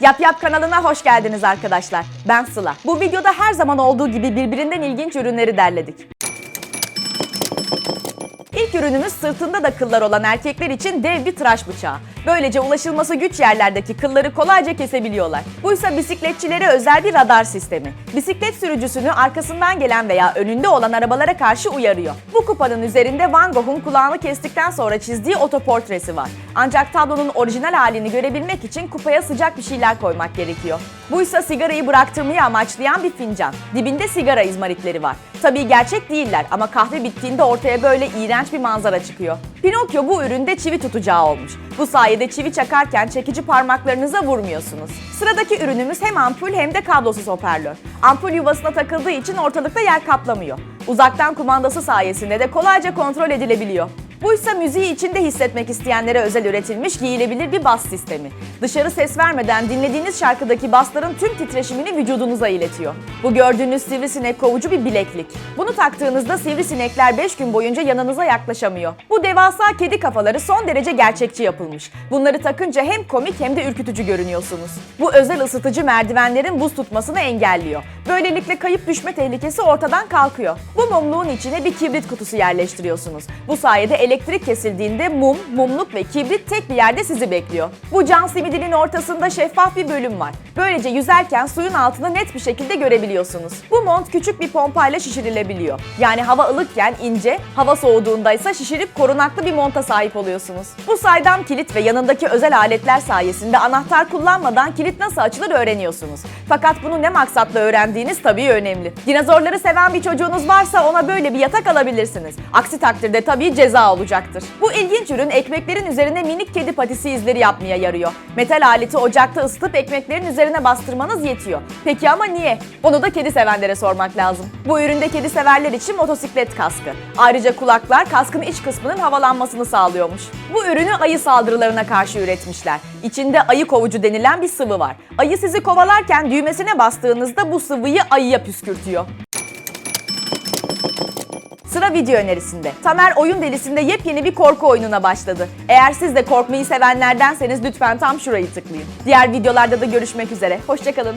Yap Yap kanalına hoş geldiniz arkadaşlar. Ben Sıla. Bu videoda her zaman olduğu gibi birbirinden ilginç ürünleri derledik. İlk ürünümüz sırtında da kıllar olan erkekler için dev bir tıraş bıçağı. Böylece ulaşılması güç yerlerdeki kılları kolayca kesebiliyorlar. Bu ise bisikletçilere özel bir radar sistemi. Bisiklet sürücüsünü arkasından gelen veya önünde olan arabalara karşı uyarıyor. Bu kupanın üzerinde Van Gogh'un kulağını kestikten sonra çizdiği otoportresi var. Ancak tablonun orijinal halini görebilmek için kupaya sıcak bir şeyler koymak gerekiyor. Bu ise sigarayı bıraktırmayı amaçlayan bir fincan. Dibinde sigara izmaritleri var. Tabii gerçek değiller ama kahve bittiğinde ortaya böyle iğrenç bir manzara çıkıyor. Pinokyo bu üründe çivi tutacağı olmuş. Bu sayede çivi çakarken çekici parmaklarınıza vurmuyorsunuz. Sıradaki ürünümüz hem ampul hem de kablosuz hoparlör. Ampul yuvasına takıldığı için ortalıkta yer kaplamıyor. Uzaktan kumandası sayesinde de kolayca kontrol edilebiliyor. Bu ise müziği içinde hissetmek isteyenlere özel üretilmiş giyilebilir bir bas sistemi. Dışarı ses vermeden dinlediğiniz şarkıdaki basların tüm titreşimini vücudunuza iletiyor. Bu gördüğünüz sivrisinek kovucu bir bileklik. Bunu taktığınızda sivrisinekler 5 gün boyunca yanınıza yaklaşamıyor. Bu devasa kedi kafaları son derece gerçekçi yapılmış. Bunları takınca hem komik hem de ürkütücü görünüyorsunuz. Bu özel ısıtıcı merdivenlerin buz tutmasını engelliyor. Böylelikle kayıp düşme tehlikesi ortadan kalkıyor. Bu mumluğun içine bir kibrit kutusu yerleştiriyorsunuz. Bu sayede elektrik kesildiğinde mum, mumluk ve kibrit tek bir yerde sizi bekliyor. Bu cam simidinin ortasında şeffaf bir bölüm var. Böylece yüzerken suyun altını net bir şekilde görebiliyorsunuz. Bu mont küçük bir pompayla şişirilebiliyor. Yani hava ılıkken ince, hava soğuduğunda ise şişirip korunaklı bir monta sahip oluyorsunuz. Bu saydam kilit ve yanındaki özel aletler sayesinde anahtar kullanmadan kilit nasıl açılır öğreniyorsunuz. Fakat bunu ne maksatla öğrendiğiniz tabii önemli. Dinozorları seven bir çocuğunuz varsa ona böyle bir yatak alabilirsiniz. Aksi takdirde tabii ceza olacaktır. Bu ilginç ürün ekmeklerin üzerine minik kedi patisi izleri yapmaya yarıyor. Metal aleti ocakta ısıtıp ekmeklerin üzerine bastırmanız yetiyor. Peki ama niye? Onu da kedi sevenlere sormak lazım. Bu üründe kedi severler için motosiklet kaskı. Ayrıca kulaklar kaskın iç kısmının havalanmasını sağlıyormuş. Bu ürünü ayı saldırılarına karşı üretmişler. İçinde ayı kovucu denilen bir sıvı var. Ayı sizi kovalarken düğmesine bastığınızda bu sıvıyı ayıya püskürtüyor. Sıra video önerisinde. Tamer Oyun Delisi'nde yepyeni bir korku oyununa başladı. Eğer siz de korkmayı sevenlerdenseniz lütfen tam şurayı tıklayın. Diğer videolarda da görüşmek üzere. Hoşçakalın.